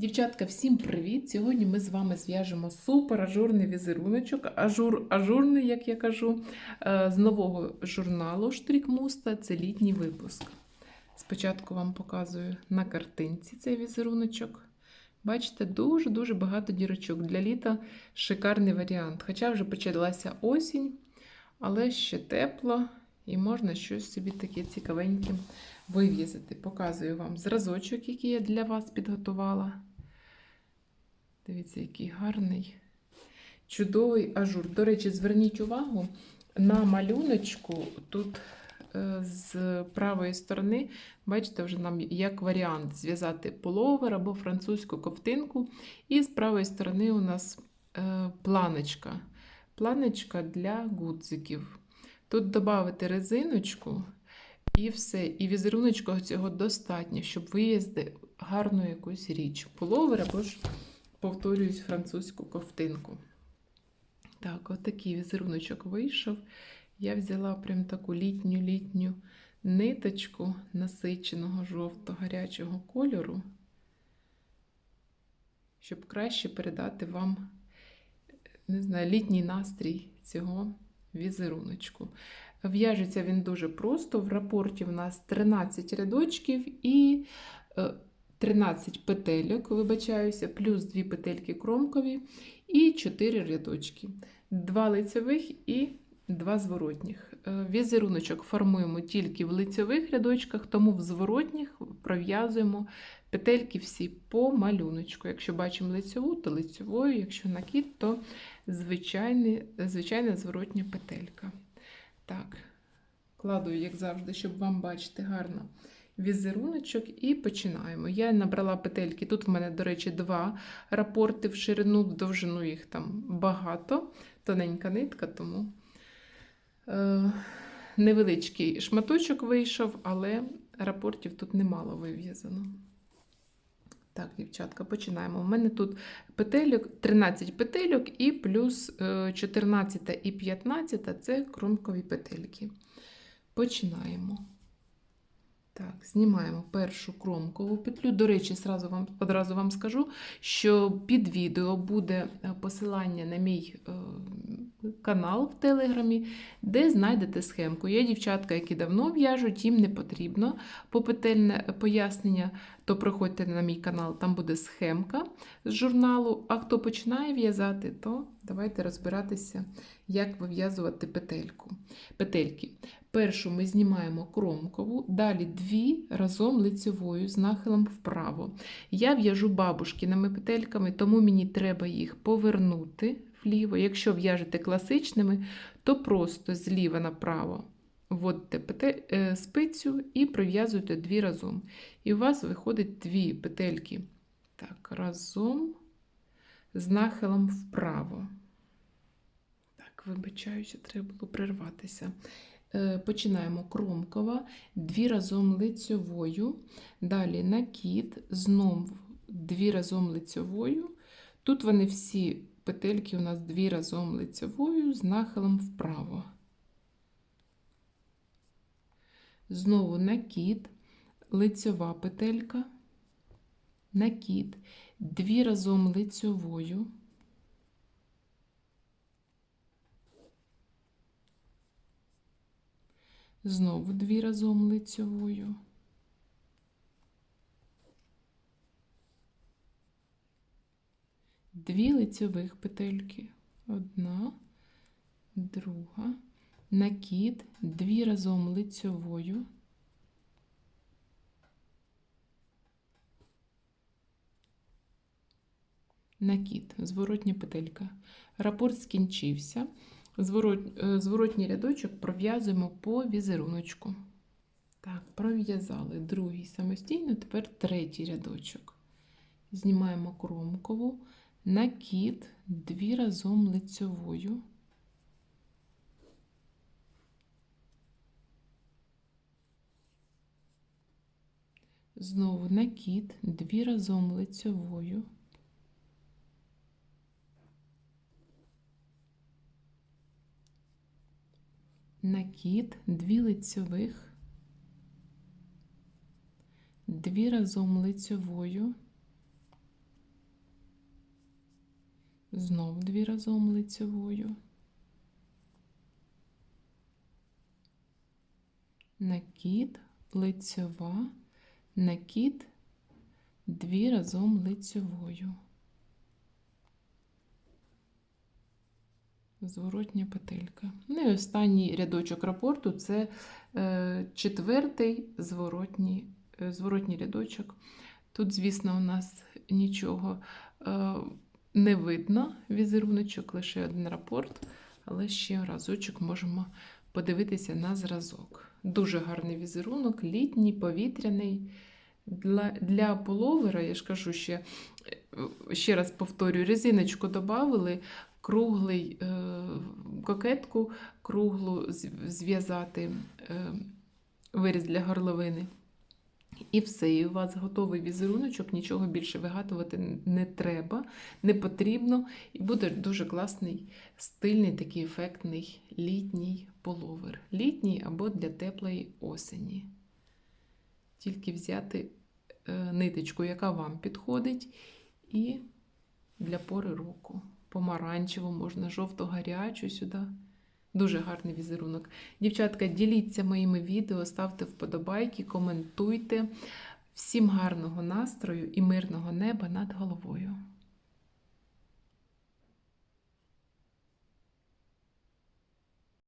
Дівчатка, всім привіт! Сьогодні ми з вами зв'яжемо супер ажурний візеруночок, ажур, ажурний, як я кажу, е, з нового журналу Штрік Муста. Це літній випуск. Спочатку вам показую на картинці цей візеруночок. Бачите, дуже-дуже багато дірочок. Для літа шикарний варіант. Хоча вже почалася осінь, але ще тепло і можна щось собі таке цікавеньке вив'язати. Показую вам зразочок, який я для вас підготувала. Дивіться, який гарний, чудовий ажур. До речі, зверніть увагу на малюночку. Тут е, з правої сторони, бачите, вже нам як варіант зв'язати половер або французьку ковтинку. І з правої сторони у нас е, планочка. Планочка для гудзиків. Тут додати резиночку. І все. І візеруночку цього достатньо, щоб виїзди гарну якусь річ. Половер або ж, повторююсь, французьку ковтинку. Так, отакий візеруночок вийшов. Я взяла прям таку літню-літню ниточку насиченого жовто-гарячого кольору, щоб краще передати вам, не знаю, літній настрій цього візеруночку. В'яжеться він дуже просто. В рапорті в нас 13 рядочків і 13 петельок, вибачаюся, плюс 2 петельки кромкові і 4 рядочки. 2 лицевих і 2 зворотніх. Візеруночок формуємо тільки в лицевих рядочках, тому в зворотніх пров'язуємо петельки всі по малюночку. Якщо бачимо лицеву, то лицевою, якщо накид, то звичайна, звичайна зворотня петелька. Так, кладу, як завжди, щоб вам бачити гарно візеруночок, і починаємо. Я набрала петельки. Тут в мене, до речі, два рапорти в ширину, в довжину їх там багато, тоненька нитка, тому е, невеличкий шматочок вийшов, але рапортів тут немало вив'язано. Так, дівчатка, починаємо. У мене тут петельок, 13 петельок і плюс 14 і 15 це кромкові петельки. Починаємо. Так, знімаємо першу кромкову петлю. До речі, сразу вам, одразу вам скажу, що під відео буде посилання на мій е, канал в Телеграмі, де знайдете схемку. Є дівчатка, які давно в'яжуть, їм не потрібно попетельне пояснення, то приходьте на мій канал, там буде схемка з журналу. А хто починає в'язати, то давайте розбиратися, як вив'язувати петельку. петельки. Першу ми знімаємо кромкову, далі дві разом лицевою з нахилом вправо. Я в'яжу бабушкиними петельками, тому мені треба їх повернути вліво. Якщо в'яжете класичними, то просто зліва направо вводите спицю і пров'язуєте дві разом. І у вас виходить дві петельки так, разом з нахилом вправо. Так, вибачаюся, треба було прерватися. Починаємо кромкова, дві разом лицьовою, далі накид, знову дві разом лицьовою. Тут вони всі петельки у нас дві разом лицьовою з нахилом вправо. Знову накид, лицьова петелька, накид, дві разом лицьовою. Знову дві разом лицьовою. Дві лицьових петельки. Одна, друга, накид, дві разом лицьовою. Накид, зворотня петелька. Рапорт скінчився. Зворот, зворотній рядочок пров'язуємо по візеруночку. Так, пров'язали другий самостійно, тепер третій рядочок. Знімаємо кромкову, накид, дві разом лицьовою. Знову накид, дві разом лицьовою. Накид, дві лицьових, дві разом лицьовою, Знов дві разом лицевою. Накид, лицьова, накид, дві разом лицьовою. Зворотня петелька. Ну і останній рядочок рапорту це е, четвертий зворотній, е, зворотній рядочок. Тут, звісно, у нас нічого е, не видно, візеруночок, лише один рапорт, але ще разочок можемо подивитися на зразок. Дуже гарний візерунок, літній, повітряний. Для, для половера, я ж кажу ще, ще раз повторюю, резиночку додали, круглий е, кокетку, круглу зв'язати е, виріз для горловини. І все, і у вас готовий візеруночок, нічого більше вигадувати не треба, не потрібно. І буде дуже класний, стильний, такий ефектний літній половер. Літній або для теплої осені. Тільки взяти е, ниточку, яка вам підходить, і для пори року. Помаранчеву, можна жовто-гарячу сюди. Дуже гарний візерунок. Дівчатка, діліться моїми відео, ставте вподобайки, коментуйте. Всім гарного настрою і мирного неба над головою.